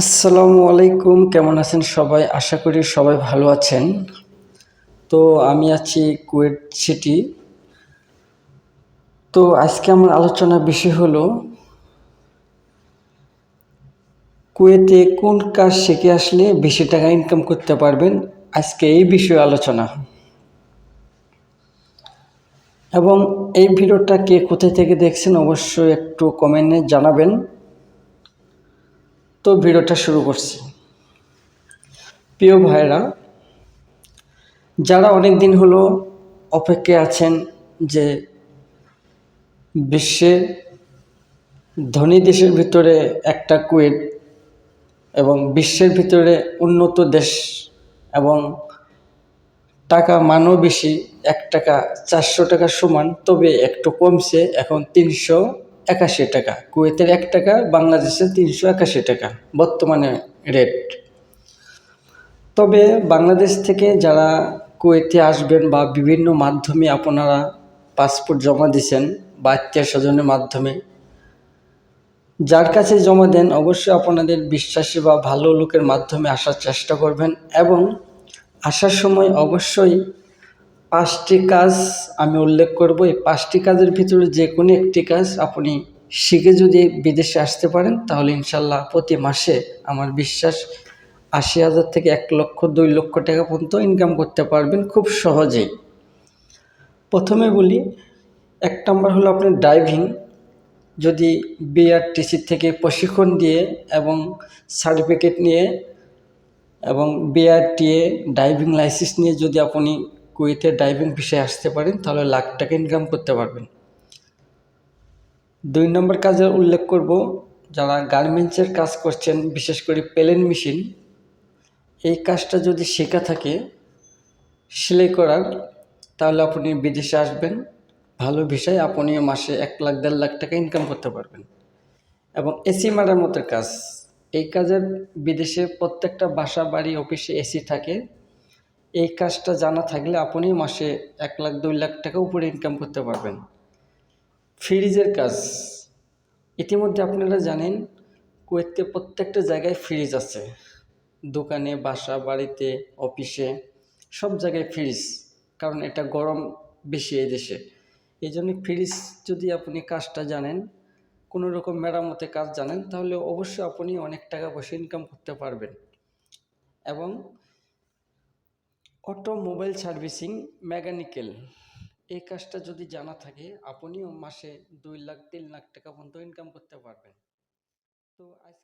আসসালামু আলাইকুম, কেমন আছেন সবাই? আশা করি সবাই ভালো আছেন। তো আমি আছি কুয়েট সিটি। তো আজকে আমার আলোচনা বিষয় হলো, কুয়েতে কোন কাজ শিখে আসলে বেশি টাকা ইনকাম করতে পারবেন? আজকে এই বিষয়ে আলোচনা। এবং এই ভিডিওটা কে কোথায় থেকে দেখছেন অবশ্যই একটু কমেন্টে জানাবেন। তো ভিডিওটা শুরু করছি। প্রিয় ভাইরা যারা অনেক দিন হলো অপেক্ষায় আছেন যে বিশ্বের ধনী দেশের ভিতরে একটা কুয়েত এবং বিশ্বের ভিতরে উন্নত দেশ এবং টাকা মানও বেশি, এক টাকা চারশো টাকা সমান, তবে একটু কমছে, এখন তিনশো একাশি টাকা, কুয়েতের এক টাকা, বাংলাদেশের তিনশো একাশি টাকা, বর্তমানে রেট। তবে বাংলাদেশ থেকে যারা কুয়েতে আসবেন বা বিভিন্ন মাধ্যমে আপনারা পাসপোর্ট জমা দিয়েছেন বা আত্মীয় স্বজনের মাধ্যমে, যার কাছে জমা দেন অবশ্যই আপনাদের বিশ্বাসী বা ভালো লোকের মাধ্যমে আসার চেষ্টা করবেন এবং আসার সময় অবশ্যই পাঁচটি কাজ আমি উল্লেখ করব। এই পাঁচটি কাজের ভিতরে যে কোনো একটি কাজ আপনি শিখে যদি বিদেশে আসতে পারেন, তাহলে ইনশাল্লাহ প্রতি মাসে আমার বিশ্বাস আশি হাজার থেকে এক লক্ষ, দুই লক্ষ টাকা পর্যন্ত ইনকাম করতে পারবেন খুব সহজেই। প্রথমে বলি, এক নম্বর হলো আপনার ড্রাইভিং যদি বিআরটিসি থেকে প্রশিক্ষণ দিয়ে এবং সার্টিফিকেট নিয়ে এবং বিআরটিএ ড্রাইভিং লাইসেন্স নিয়ে যদি আপনি কুয়েতে ড্রাইভিং বিষয়ে আসতে পারেন, তাহলে লাখ টাকা ইনকাম করতে পারবেন। দুই নম্বর কাজের উল্লেখ করব, যারা গার্মেন্টসের কাজ করছেন, বিশেষ করে প্লেন মেশিন এই কাজটা যদি শেখা থাকে, সেলাই করার, তাহলে আপনি বিদেশে আসবেন, ভালো বিষয় আপনি মাসে এক লাখ, দেড় লাখ টাকা ইনকাম করতে পারবেন। এবং এসি মারার মতো কাজ, এই কাজের বিদেশে প্রত্যেকটা বাসা, বাড়ি অফিসে এসি থাকে এই কাজটা জানা থাকলে আপনি মাসে এক লাখ, দুই লাখ টাকা উপরে ইনকাম করতে পারবেন। ফ্রিজের কাজ। ইতিমধ্যে আপনারা জানেন, কুয়েতে প্রত্যেকটা জায়গায় ফ্রিজ আছে। দোকানে, বাসা, বাড়িতে, অফিসে, সব জায়গায় ফ্রিজ, কারণ এটা গরম বেশি এই দেশে। এই জন্য ফ্রিজ যদি আপনি কাজটা জানেন, কোনো রকম মেরামতে কাজ জানেন, তাহলে অবশ্যই আপনি অনেক টাকা পয়সা ইনকাম করতে পারবেন। এবং অটোমোবাইল সার্ভিসিং মেকানিক্যাল। এই কাজটা যদি জানা থাকে, আপনিও মাসে দুই লাখ, তিন লাখ টাকা পর্যন্ত ইনকাম করতে পারবেন। তো আজ